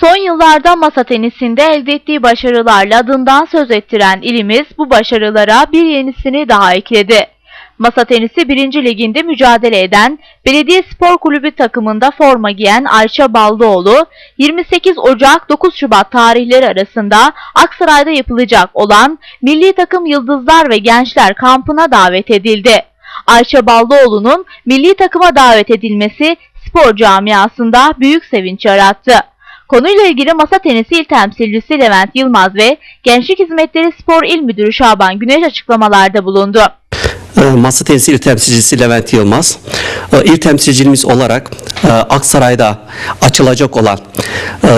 Son yıllarda masa tenisinde elde ettiği başarılarla adından söz ettiren ilimiz bu başarılara bir yenisini daha ekledi. Masa tenisi 1. liginde mücadele eden Belediye Spor Kulübü takımında forma giyen Ayça Ballıoğlu 28 Ocak 9 Şubat tarihleri arasında Aksaray'da yapılacak olan Milli Takım Yıldızlar ve Gençler kampına davet edildi. Ayça Ballıoğlu'nun milli takıma davet edilmesi spor camiasında büyük sevinç yarattı. Konuyla ilgili masa tenisi il temsilcisi Levent Yılmaz ve Gençlik Hizmetleri Spor İl Müdürü Şaban Güneş açıklamalarda bulundu. E, Masa tenisi il temsilcisi Levent Yılmaz. E, İl temsilcimiz olarak e, Aksaray'da açılacak olan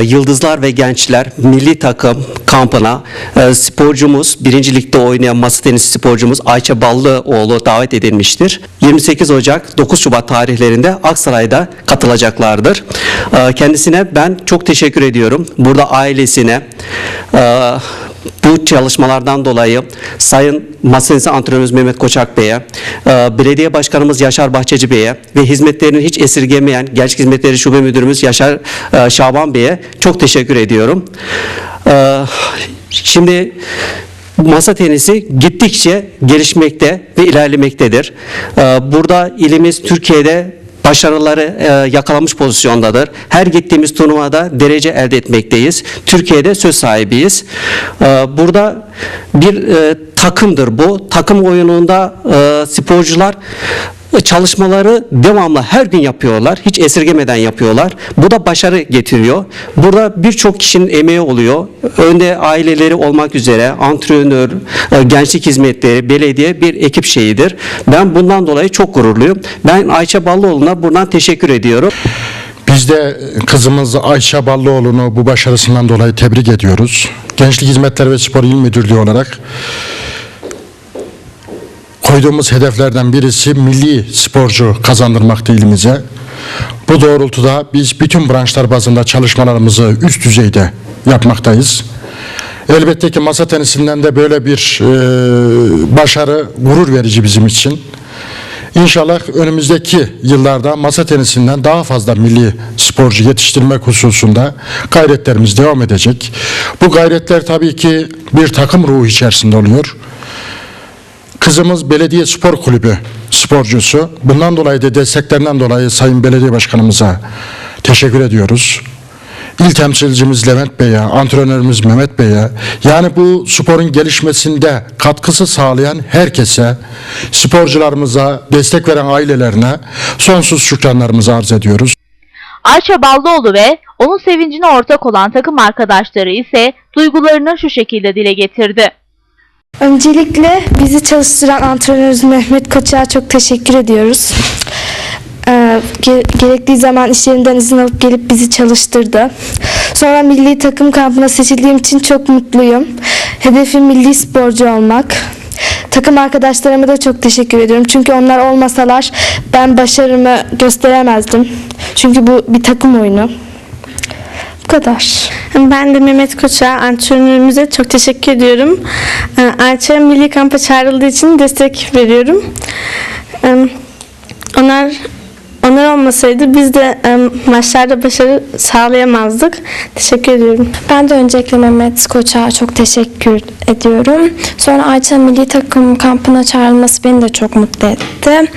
Yıldızlar ve Gençler Milli Takım kampına e, sporcumuz, birinci ligde oynayan masa tenisi sporcumuz Ayça Ballıoğlu davet edilmiştir. 28 Ocak 9 Şubat tarihlerinde Aksaray'da katılacaklardır. E, Kendisine ben çok teşekkür ediyorum. Burada ailesine, e, bu çalışmalardan dolayı Sayın Masensi Antrenörümüz Mehmet Koçak Bey'e, e, Belediye Başkanımız Yaşar Bahçeci Bey'e ve hizmetlerini hiç esirgemeyen Gençlik Hizmetleri Şube Müdürümüz Yaşar e, Şaban Bey'e çok teşekkür ediyorum. E, Şimdi masa tenisi gittikçe gelişmekte ve ilerlemektedir. Burada ilimiz Türkiye'de başarıları e, yakalamış pozisyondadır. Her gittiğimiz turnuvada derece elde etmekteyiz. Türkiye'de söz sahibiyiz. E, burada bir e, takımdır bu. Takım oyununda e, sporcular çalışmaları devamlı her gün yapıyorlar. Hiç esirgemeden yapıyorlar. Bu da başarı getiriyor. Burada birçok kişinin emeği oluyor. Önde aileleri olmak üzere antrenör, e, gençlik hizmetleri, belediye bir ekip şeyidir. Ben bundan dolayı çok gururluyum. Ben Ayça Ballıoğlu'na buradan teşekkür ediyorum. Biz de kızımız Ayşe Ballıoğlu'nu bu başarısından dolayı tebrik ediyoruz. Gençlik Hizmetleri ve Spor İl Müdürlüğü olarak koyduğumuz hedeflerden birisi milli sporcu kazandırmaktı ilimize. Bu doğrultuda biz bütün branşlar bazında çalışmalarımızı üst düzeyde yapmaktayız. Elbette ki masa tenisinden de böyle bir e, başarı gurur verici bizim için. İnşallah önümüzdeki yıllarda masa tenisinden daha fazla milli sporcu yetiştirmek hususunda gayretlerimiz devam edecek. Bu gayretler tabii ki bir takım ruhu içerisinde oluyor. Kızımız Belediye Spor Kulübü sporcusu. Bundan dolayı da desteklerinden dolayı Sayın Belediye Başkanımıza teşekkür ediyoruz. İl temsilcimiz Levent Bey'e, antrenörümüz Mehmet Bey'e, yani bu sporun gelişmesinde katkısı sağlayan herkese, sporcularımıza, destek veren ailelerine sonsuz şükranlarımızı arz ediyoruz. Ayça Ballıoğlu ve onun sevincine ortak olan takım arkadaşları ise duygularını şu şekilde dile getirdi. Öncelikle bizi çalıştıran antrenörümüz Mehmet Koç'a çok teşekkür ediyoruz. Ee, ge- gerektiği zaman iş yerinden izin alıp gelip bizi çalıştırdı. Sonra milli takım kampına seçildiğim için çok mutluyum. Hedefim milli sporcu olmak. Takım arkadaşlarıma da çok teşekkür ediyorum. Çünkü onlar olmasalar ben başarımı gösteremezdim. Çünkü bu bir takım oyunu. Bu kadar. Ben de Mehmet Koç'a, antrenörümüze çok teşekkür ediyorum. Ayça milli kampa çağrıldığı için destek veriyorum. Ee, Onlar onlar olmasaydı biz de e, maçlarda başarı sağlayamazdık. Teşekkür ediyorum. Ben de öncelikle Mehmet Koç'a çok teşekkür ediyorum. Sonra Ayça milli takım kampına çağrılması beni de çok mutlu etti.